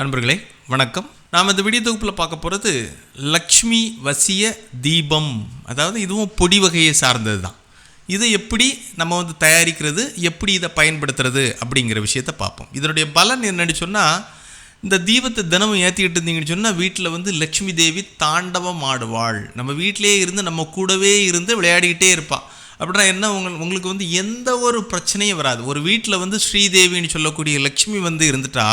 நண்பர்களே வணக்கம். நாம் இந்த வீடியோ தொகுப்பில் பார்க்க போகிறது லக்ஷ்மி வசிய தீபம். அதாவது இதுவும் பொடி வகையை சார்ந்தது தான். இதை எப்படி நம்ம வந்து தயாரிக்கிறது எப்படி இதை பயன்படுத்துறது அப்படிங்கிற விஷயத்தை பார்ப்போம். இதனுடைய பலன் என்னன்னு சொன்னால் இந்த தீபத்தை தினமும் ஏற்றிக்கிட்டு இருந்தீங்கன்னு சொன்னால் வீட்டில் வந்து லக்ஷ்மி தேவி தாண்டவம் ஆடுவாள். நம்ம வீட்டிலே இருந்து நம்ம கூடவே இருந்து விளையாடிக்கிட்டே இருப்பாள் அப்படின்னா என்ன உங்கள் உங்களுக்கு வந்து எந்த ஒரு பிரச்சனையும் வராது. ஒரு வீட்டில் வந்து ஸ்ரீதேவின்னு சொல்லக்கூடிய லக்ஷ்மி வந்து இருந்துட்டா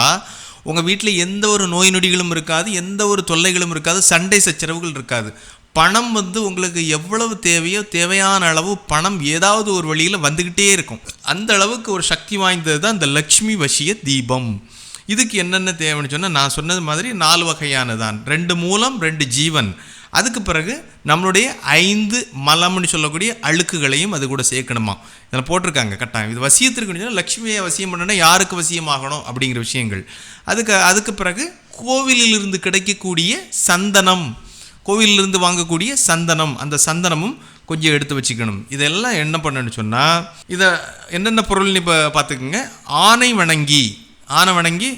உங்கள் வீட்டில் எந்த ஒரு நோய் நொடிகளும் இருக்காது எந்த ஒரு தொல்லைகளும் இருக்காது சண்டை சச்சரவுகள் இருக்காது. பணம் வந்து உங்களுக்கு எவ்வளவு தேவையோ தேவையான அளவு பணம் ஏதாவது ஒரு வழியில் வந்துக்கிட்டே இருக்கும். அந்த அளவுக்கு ஒரு சக்தி வாய்ந்தது தான் இந்த லக்ஷ்மி வசிய தீபம். இதுக்கு என்னென்ன தேவைன்னு சொன்னால் நான் சொன்னது மாதிரி நாலு வகையானதான் ரெண்டு மூலம் ரெண்டு ஜீவன். அதுக்கு பிறகு நம்மளுடைய ஐந்து மலம்னு சொல்லக்கூடிய அழுக்குகளையும் அது கூட சேர்க்கணுமா? இதில் போட்டிருக்காங்க கட்டாயம். இது வசியத்திற்கு சொன்னால் லக்ஷ்மியை வசியம் பண்ணணும்னா யாருக்கு வசியமாகணும் அப்படிங்கிற விஷயங்கள். அதுக்கு அதுக்கு பிறகு கோவிலிலிருந்து கிடைக்கக்கூடிய சந்தனம் கோவிலிருந்து வாங்கக்கூடிய சந்தனம் அந்த சந்தனமும் கொஞ்சம் எடுத்து வச்சுக்கணும். இதெல்லாம் என்ன பண்ணணும்னு சொன்னால் இதை என்னென்ன பொருள்னு இப்போ பார்த்துக்குங்க. ஆனை வணங்கி ஆனை வணங்கி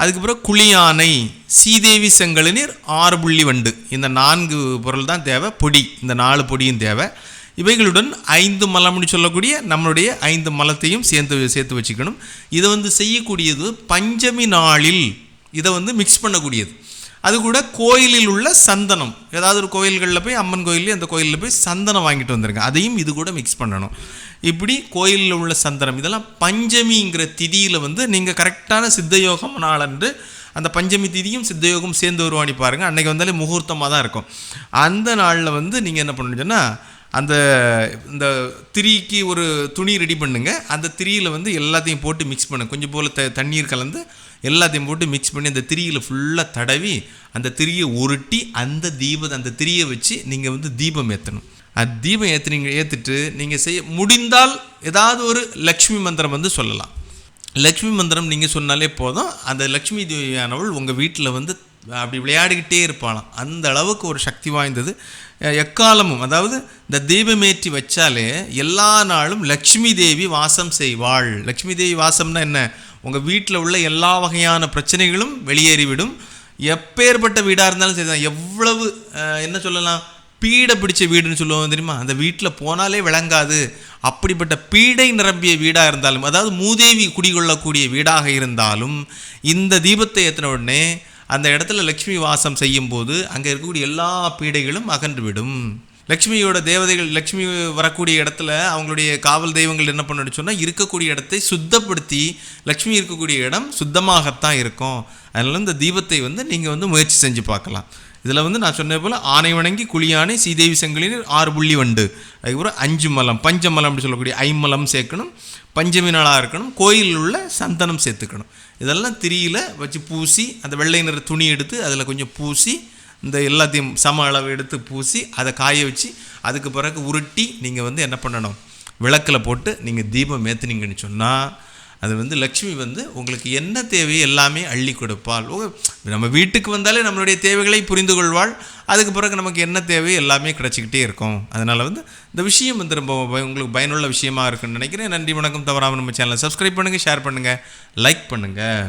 அதுக்கப்புறம் குழியானை சீதேவி செங்கலினீர் ஆறு புள்ளி வண்டு. இந்த நான்கு பொருள் தான் தேவை. பொடி இந்த நாலு பொடியும் தேவை. இவைகளுடன் ஐந்து மலம்னு சொல்லக்கூடிய நம்மளுடைய ஐந்து மலத்தையும் சேர்த்து சேர்த்து வச்சுக்கணும். இதை வந்து செய்யக்கூடியது பஞ்சமி நாளில் இதை வந்து மிக்ஸ் பண்ணக்கூடியது. அது கூட கோயிலில் உள்ள சந்தனம். ஏதாவது ஒரு கோயில்களில் போய் அம்மன் கோயிலே அந்த கோயிலில் போய் சந்தனம் வாங்கிட்டு வந்திருங்க. அதையும் இது கூட மிக்ஸ் பண்ணணும். இப்படி கோயிலில் உள்ள சந்தனம் இதெல்லாம் பஞ்சமிங்கிற திதியில் வந்து நீங்கள் கரெக்டான சித்தயோகம் நாளன்று அந்த பஞ்சமி திதியும் சித்தயோகம் சேர்ந்து வருவானி பாருங்கள் அன்றைக்கி வந்தாலே முகூர்த்தமாக தான் இருக்கும். அந்த நாளில் வந்து நீங்கள் என்ன பண்ணணும்னு சொன்னால் அந்த இந்த திரிக்கு ஒரு துணி ரெடி பண்ணுங்கள் அந்த திரியில் வந்து எல்லாத்தையும் போட்டு மிக்ஸ் பண்ணுங்கள் கொஞ்சம் போல் த தண்ணீர் கலந்து எல்லாத்தையும் போட்டு மிக்ஸ் பண்ணி அந்த திரியில் ஃபுல்லாக தடவி அந்த திரியை உருட்டி அந்த தீபத்தை அந்த திரியை வச்சு நீங்கள் வந்து தீபம் ஏற்றணும் அது தீபம் ஏற்றுனீங்க ஏற்றுட்டு நீங்கள் செய்ய முடிந்தால் ஏதாவது ஒரு லக்ஷ்மி மந்திரம் வந்து சொல்லலாம். லக்ஷ்மி மந்திரம் நீங்கள் சொன்னாலே போதும். அந்த லக்ஷ்மி தேவியானவள் உங்கள் வீட்டில் வந்து அப்படி விளையாடிக்கிட்டே இருப்பாளாம். அந்த அளவுக்கு ஒரு சக்தி வாய்ந்தது. எக்காலமும் அதாவது இந்த தீபமேற்றி வச்சாலே எல்லா நாளும் லக்ஷ்மி தேவி வாசம் செய்வாள். லக்ஷ்மி தேவி வாசம்னா என்ன? உங்கள் வீட்டில் உள்ள எல்லா வகையான பிரச்சனைகளும் வெளியேறிவிடும். எப்பேற்பட்ட வீடாக இருந்தாலும் சரி தான். எவ்வளவு என்ன சொல்லலாம்? பீடை பிடிச்ச வீடுன்னு சொல்லுவோம் தெரியுமா? அந்த வீட்டில் போனாலே விளங்காது. அப்படிப்பட்ட பீடை நிரம்பிய வீடாக இருந்தாலும் அதாவது மூதேவி குடிகொள்ளக்கூடிய வீடாக இருந்தாலும் இந்த தீபத்தை ஏற்றின உடனே அந்த இடத்துல லக்ஷ்மி வாசம் செய்யும் போது அங்கே இருக்கக்கூடிய எல்லா பீடைகளும் அகன்றுவிடும். லக்ஷ்மியோட தேவதைகள் லக்ஷ்மி வரக்கூடிய இடத்துல அவங்களுடைய காவல் தெய்வங்கள் என்ன பண்ணு சொன்னால் இருக்கக்கூடிய இடத்தை சுத்தப்படுத்தி லக்ஷ்மி இருக்கக்கூடிய இடம் சுத்தமாகத்தான் இருக்கும். அதனால் இந்த தீபத்தை வந்து நீங்கள் வந்து முயற்சி செஞ்சு பார்க்கலாம். இதில் வந்து நான் சொன்ன போல் ஆனை வணங்கி குழியானை சீதேவி செங்கலின் ஆறு புள்ளி வண்டு. அதுக்கப்புறம் அஞ்சு மலம். பஞ்சமலம் அப்படி சொல்லக்கூடிய ஐமலம் சேர்க்கணும். பஞ்சமி நாளாக இருக்கணும். கோயிலில் உள்ள சந்தனம் சேர்த்துக்கணும். இதெல்லாம் திரியில் வச்சு பூசி அந்த வெள்ளை நிற துணி எடுத்து அதில் கொஞ்சம் பூசி இந்த எல்லாத்தையும் சம அளவு எடுத்து பூசி அதை காய வச்சு அதுக்கு பிறகு உருட்டி நீங்கள் வந்து என்ன பண்ணணும்? விளக்கில் போட்டு நீங்கள் தீபம் ஏற்றுனீங்கன்னு சொன்னால் அது வந்து லக்ஷ்மி வந்து உங்களுக்கு என்ன தேவையோ எல்லாமே அள்ளி கொடுப்பாள். நம்ம வீட்டுக்கு வந்தாலே நம்மளுடைய தேவைகளை புரிந்து கொள்வாள். அதுக்கு பிறகு நமக்கு என்ன தேவையோ எல்லாமே கிடச்சிக்கிட்டே இருக்கும். அதனால் வந்து இந்த விஷயம் வந்து ரொம்ப உங்களுக்கு பயனுள்ள விஷயமா இருக்குன்னு நினைக்கிறேன். நன்றி வணக்கம். தவறாமல் நம்ம சேனலை சப்ஸ்கிரைப் பண்ணுங்கள் ஷேர் பண்ணுங்கள் லைக் பண்ணுங்கள்